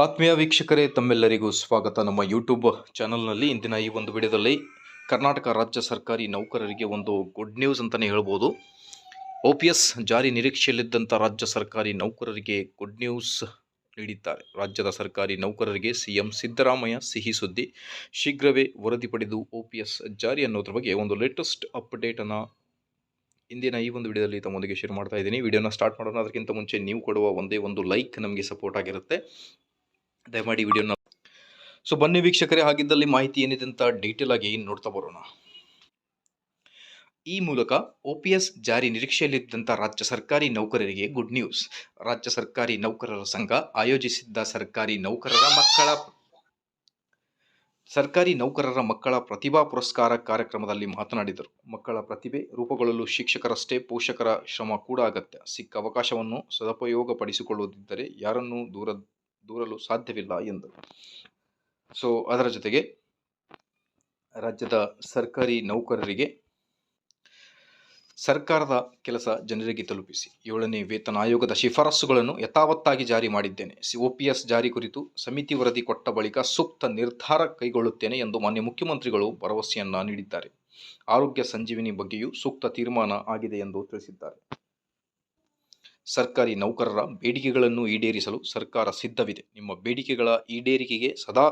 ಆತ್ಮೀಯ ವೀಕ್ಷಕರೇ, ತಮ್ಮೆಲ್ಲರಿಗೂ ಸ್ವಾಗತ. ನಮ್ಮ ಯೂಟ್ಯೂಬ್ ಚಾನಲ್ನಲ್ಲಿ ಇಂದಿನ ಈ ಒಂದು ವಿಡಿಯೋದಲ್ಲಿ ಕರ್ನಾಟಕ ರಾಜ್ಯ ಸರ್ಕಾರಿ ನೌಕರರಿಗೆ ಒಂದು ಗುಡ್ ನ್ಯೂಸ್ ಅಂತಲೇ ಹೇಳ್ಬೋದು. ಒ ಪಿ ಎಸ್ ಜಾರಿ ನಿರೀಕ್ಷೆಯಲ್ಲಿದ್ದಂಥ ರಾಜ್ಯ ಸರ್ಕಾರಿ ನೌಕರರಿಗೆ ಗುಡ್ ನ್ಯೂಸ್ ನೀಡಿದ್ದಾರೆ. ರಾಜ್ಯದ ಸರ್ಕಾರಿ ನೌಕರರಿಗೆ ಸಿಎಂ ಸಿದ್ದರಾಮಯ್ಯ ಸಿಹಿ ಸುದ್ದಿ. ಶೀಘ್ರವೇ ವರದಿ ಪಡೆದು ಒ ಪಿ ಎಸ್ ಜಾರಿ ಅನ್ನೋದ್ರ ಬಗ್ಗೆ ಒಂದು ಲೇಟೆಸ್ಟ್ ಅಪ್ಡೇಟನ್ನು ಇಂದಿನ ಈ ಒಂದು ವಿಡಿಯೋದಲ್ಲಿ ತಮ್ಮೊಂದಿಗೆ ಶೇರ್ ಮಾಡ್ತಾ ಇದ್ದೀನಿ. ವಿಡಿಯೋನ ಸ್ಟಾರ್ಟ್ ಮಾಡೋಣ. ಅದಕ್ಕಿಂತ ಮುಂಚೆ ನೀವು ಕೊಡುವ ಒಂದೇ ಒಂದು ಲೈಕ್ ನಮಗೆ ಸಪೋರ್ಟ್ ಆಗಿರುತ್ತೆ. ದಯಮಾಡಿ ವಿಡಿಯೋನ ಸೊ ಬನ್ನಿ ವೀಕ್ಷಕರೇ, ಹಾಗಿದ್ದಲ್ಲಿ ಮಾಹಿತಿ ಏನಿದೆ ಅಂತ ಡೀಟೇಲ್ ಆಗಿ ನೋಡ್ತಾ ಬರೋಣ. ಈ ಮೂಲಕ ಒ ಪಿ ಎಸ್ ಜಾರಿ ನಿರೀಕ್ಷೆಯಲ್ಲಿದ್ದಂಥ ರಾಜ್ಯ ಸರ್ಕಾರಿ ನೌಕರರಿಗೆ ಗುಡ್ ನ್ಯೂಸ್ ರಾಜ್ಯ ಸರ್ಕಾರಿ ನೌಕರರ ಸಂಘ ಆಯೋಜಿಸಿದ್ದ ಸರ್ಕಾರಿ ನೌಕರರ ಮಕ್ಕಳ ಸರ್ಕಾರಿ ನೌಕರರ ಮಕ್ಕಳ ಪ್ರತಿಭಾ ಪುರಸ್ಕಾರ ಕಾರ್ಯಕ್ರಮದಲ್ಲಿ ಮಾತನಾಡಿದರು. ಮಕ್ಕಳ ಪ್ರತಿಭೆ ರೂಪುಗೊಳ್ಳಲು ಶಿಕ್ಷಕರಷ್ಟೇ ಪೋಷಕರ ಶ್ರಮ ಕೂಡ ಅಗತ್ಯ. ಸಿಕ್ಕ ಅವಕಾಶವನ್ನು ಸದುಪಯೋಗಪಡಿಸಿಕೊಳ್ಳುವುದಿದ್ದರೆ ಯಾರನ್ನೂ ದೂರ ದೂರಲು ಸಾಧ್ಯವಿಲ್ಲ ಎಂದು. ಸೊ ಅದರ ಜೊತೆಗೆ ರಾಜ್ಯದ ಸರ್ಕಾರಿ ನೌಕರರಿಗೆ ಸರ್ಕಾರದ ಕೆಲಸ ಜನರಿಗೆ ತಲುಪಿಸಿ. ಏಳನೇ ವೇತನ ಆಯೋಗದ ಶಿಫಾರಸುಗಳನ್ನು ಯಥಾವತ್ತಾಗಿ ಜಾರಿ ಮಾಡಿದ್ದೇನೆ. ಒಪಿಎಸ್ ಜಾರಿ ಕುರಿತು ಸಮಿತಿ ವರದಿ ಕೊಟ್ಟ ಬಳಿಕ ಸೂಕ್ತ ನಿರ್ಧಾರ ಕೈಗೊಳ್ಳುತ್ತೇನೆ ಎಂದು ಮಾನ್ಯ ಮುಖ್ಯಮಂತ್ರಿಗಳು ಭರವಸೆಯನ್ನ ನೀಡಿದ್ದಾರೆ. ಆರೋಗ್ಯ ಸಂಜೀವಿನಿ ಬಗ್ಗೆಯೂ ಸೂಕ್ತ ತೀರ್ಮಾನ ಆಗಿದೆ ಎಂದು ತಿಳಿಸಿದ್ದಾರೆ. ಸರ್ಕಾರಿ ನೌಕರರ ಬೇಡಿಕೆಗಳನ್ನು ಈಡೇರಿಸಲು ಸರ್ಕಾರ ಸಿದ್ಧವಿದೆ. ನಿಮ್ಮ ಬೇಡಿಕೆಗಳ ಈಡೇರಿಕೆಗೆ ಸದಾ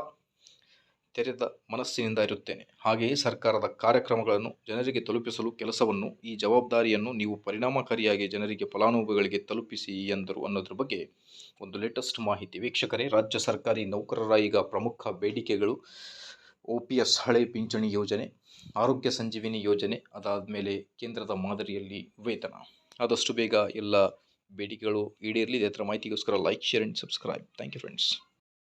ತೆರೆದ ಮನಸ್ಸಿನಿಂದ ಇರುತ್ತೇನೆ. ಹಾಗೆಯೇ ಸರ್ಕಾರದ ಕಾರ್ಯಕ್ರಮಗಳನ್ನು ಜನರಿಗೆ ತಲುಪಿಸಲು ಕೆಲಸವನ್ನು ಈ ಜವಾಬ್ದಾರಿಯನ್ನು ನೀವು ಪರಿಣಾಮಕಾರಿಯಾಗಿ ಜನರಿಗೆ ಫಲಾನುಭವಿಗಳಿಗೆ ತಲುಪಿಸಿ ಎಂದರು ಅನ್ನೋದ್ರ ಬಗ್ಗೆ ಒಂದು ಲೇಟೆಸ್ಟ್ ಮಾಹಿತಿ. ವೀಕ್ಷಕರೇ, ರಾಜ್ಯ ಸರ್ಕಾರಿ ನೌಕರರ ಈಗ ಪ್ರಮುಖ ಬೇಡಿಕೆಗಳು ಒ ಪಿ ಎಸ್ ಹಳೆ ಪಿಂಚಣಿ ಯೋಜನೆ, ಆರೋಗ್ಯ ಸಂಜೀವಿನಿ ಯೋಜನೆ ಅದಾದ ಮೇಲೆ ಕೇಂದ್ರದ ಮಾದರಿಯಲ್ಲಿ ವೇತನ. ಆದಷ್ಟು ಬೇಗ ಎಲ್ಲ ಬೇಡಿಕೆಗಳು ಈಡೇರಲಿ ಇದೇ ಥರ ಮಾಹಿತಿಗೋಸ್ಕರ like share and subscribe thank you friends